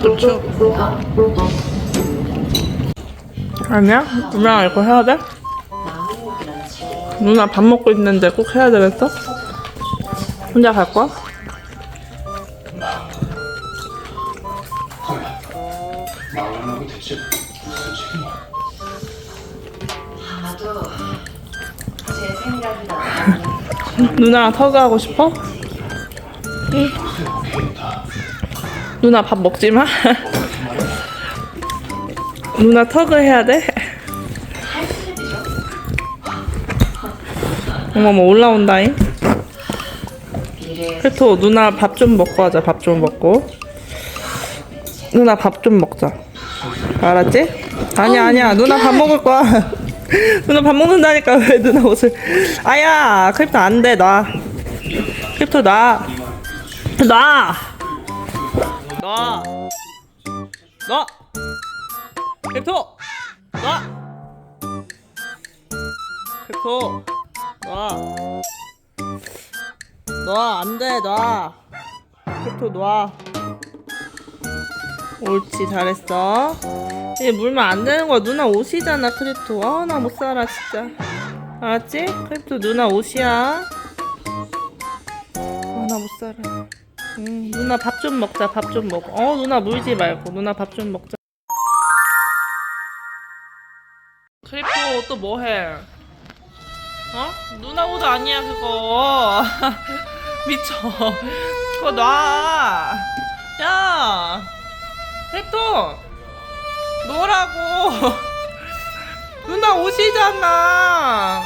그렇죠. 아니야? 누나 이거 해야 돼? 누나 밥 먹고 있는데 꼭 해야 되겠어? 혼자 갈 거야? 마음하고 대체 무슨 책임이야? 누나랑 터그 하고 싶어? 응. 누나 밥 먹지 마. 누나 터그 해야 돼? 어머 머 올라온다잉. 미래에서 그래도 누나 밥 좀 먹고 하자. 밥 좀 먹고. 누나 밥 좀 먹자. 알았지? 아니야 아니야. 누나 밥 먹을 거야. 누나 밥 먹는다니까 왜 누나 옷을? 아야 크립토 안 돼. 놔. 크립토 놔. 놔. 놔. 놔. 크립토. 놔. 크립토. 놔. 놔, 안 돼, 놔. 크립토 놔. 옳지, 잘했어. 이제 물면 안 되는 거야. 누나 옷이잖아, 크립토. 아, 나 못 살아, 진짜. 알았지? 크립토 누나 옷이야. 아, 나 못 살아. 응, 누나 밥 좀 먹자, 밥 좀 먹어. 어, 누나 물지 말고. 누나 밥 좀 먹자. 크립토 또 뭐 해? 어? 누나 옷 아니야 그거 미쳐 그거 놔 야! 크립토 뭐라고. 누나 옷이잖아